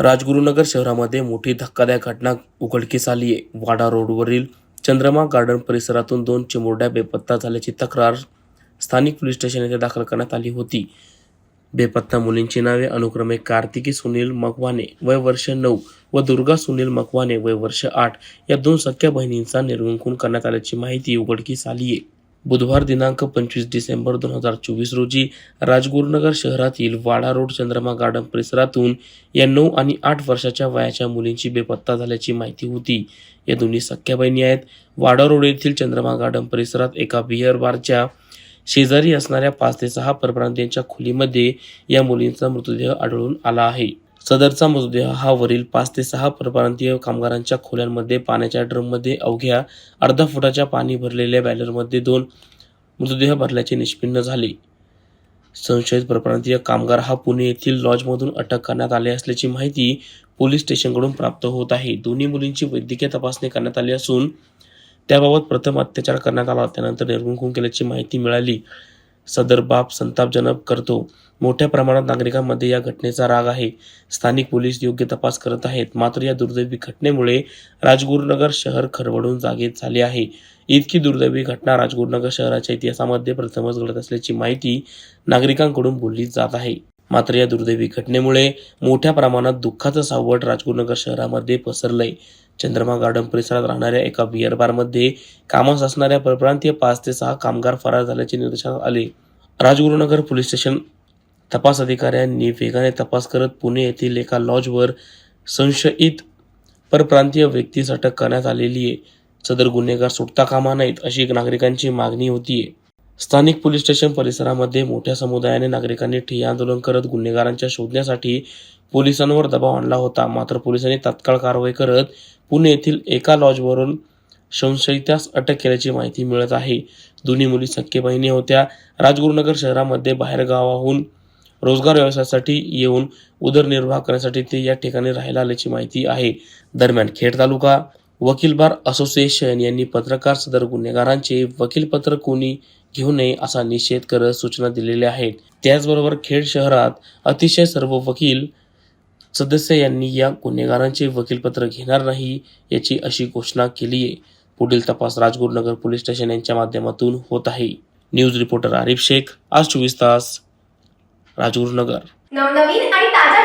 राजगुरुनगर शहरामध्ये मोठी धक्कादायक घटना उघडकीस आली आहे. वाडा रोडवरील चंद्रमा गार्डन परिसरातून दोन चिमुरड्या बेपत्ता झाल्याची तक्रार स्थानिक पोलीस स्टेशन येथे दाखल करण्यात आली होती. बेपत्ता मुलींची नावे अनुक्रमे कार्तिकी सुनील मकवाने वय वर्ष नऊ व दुर्गा सुनील मकवाने वय वर्ष आठ या दोन सख्या बहिणींचा निर्गुंकून करण्यात आल्याची माहिती उघडकीस आली आहे. बुधवार दिनांक पंचवीस डिसेंबर दोन हजार चोवीस रोजी राजगुरुनगर शहरातील वाडा रोड चंद्रमा गार्डन परिसरातून या नऊ आणि आठ वर्षाच्या वयाच्या मुलींची बेपत्ता झाल्याची माहिती होती. या दोन्ही सख्या बहिणी आहेत. वाडा रोड येथील चंद्रमा गार्डन परिसरात एका बिअर बारच्या शेजारी असणाऱ्या पाच ते सहा परप्रांतीयांच्या खोलीमध्ये या मुलींचा मृतदेह आढळून आला आहे. सदरचा मृतदेह हा वरील पाच ते सहा परप्रांतीय कामगारांच्या खोल्यांमध्ये पाण्याच्या ड्रममध्ये अवघ्या अर्धा फुटाच्या पाणी भरलेल्या बॅलरमध्ये दोन मृतदेह भरल्याचे निष्पन्न झाले. संशयित परप्रांतीय कामगार हा पुणे येथील लॉजमधून अटक करण्यात आले असल्याची माहिती पोलीस स्टेशनकडून प्राप्त होत आहे. दोन्ही मुलींची वैद्यकीय तपासणी करण्यात आली असून त्याबाबत प्रथम अत्याचार करण्यात आला. त्यानंतर निर्गुण खून केल्याची माहिती मिळाली. सदर बाब संतापजनक करतो. मोठ्या प्रमाणात नागरिकांमध्ये या घटनेचा राग आहे. स्थानिक पोलीस योग्य तपास करत आहेत. मात्र या दुर्दैवी घटनेमुळे राजगुरुनगर शहर खरवडून जागेत झाले आहे. इतकी दुर्दैवी घटना राजगुरुनगर शहराच्या इतिहासामध्ये प्रथमच घडत असल्याची माहिती नागरिकांकडून बोलली जात आहे. मात्र या दुर्दैवी घटनेमुळे मोठ्या प्रमाणात दुःखाचं सावट राजगुरुनगर शहरामध्ये पसरलंय. चंद्रमा गार्डन परिसरात राहणाऱ्या एका बिअर बारमध्ये कामास असणाऱ्या परप्रांतीय पाच ते सहा कामगार फरार झाल्याचे निदर्शनास आले. राजगुरुनगर पोलीस स्टेशन तपास अधिकाऱ्यांनी वेगाने तपास करत पुणे येथील एका लॉजवर संशयित परप्रांतीय व्यक्तीस अटक करण्यात आलेली आहे. सदर गुन्हेगार सुटता कामा नाहीत अशी नागरिकांची मागणी होतीये. स्थानिक पोलीस स्टेशन परिसरामध्ये मोठ्या समुदायाने नागरिकांनी ठिय्या आंदोलन करत गुन्हेगारांच्या शोधण्यासाठी पोलिसांवर दबाव आणला होता. मात्र पोलिसांनी तात्काळ कारवाई करत पुणे येथील एका लॉजवरून संशयितास अटक केल्याची माहिती मिळत आहे. दोन्ही मुली सख्खे बहिणी होत्या. राजगुरुनगर शहरामध्ये बाहेरगावाहून रोजगार व्यवसायासाठी येऊन उदरनिर्वाह करण्यासाठी ते या ठिकाणी राहायला आल्याची माहिती आहे. दरम्यान खेड तालुका वकील बार असोसिएशन यांनी पत्रकार सदर गुन्हेगारांचे वकीलपत्र कोणी घेऊ नये असा निषेध करत सूचना दिलेल्या आहेत. त्याचबरोबर खेड शहरात अतिशय सर्व वकील सदस्य यांनी या गुन्हेगारांचे वकीलपत्र घेणार नाही याची अशी घोषणा केली आहे पुढील तपास राजगुरुनगर पोलीस स्टेशन यांच्या माध्यमातून होत आहे. न्यूज रिपोर्टर आरिफ शेख आज चोवीस तास राजगुरुनगर नवनवीन आणि ताज्या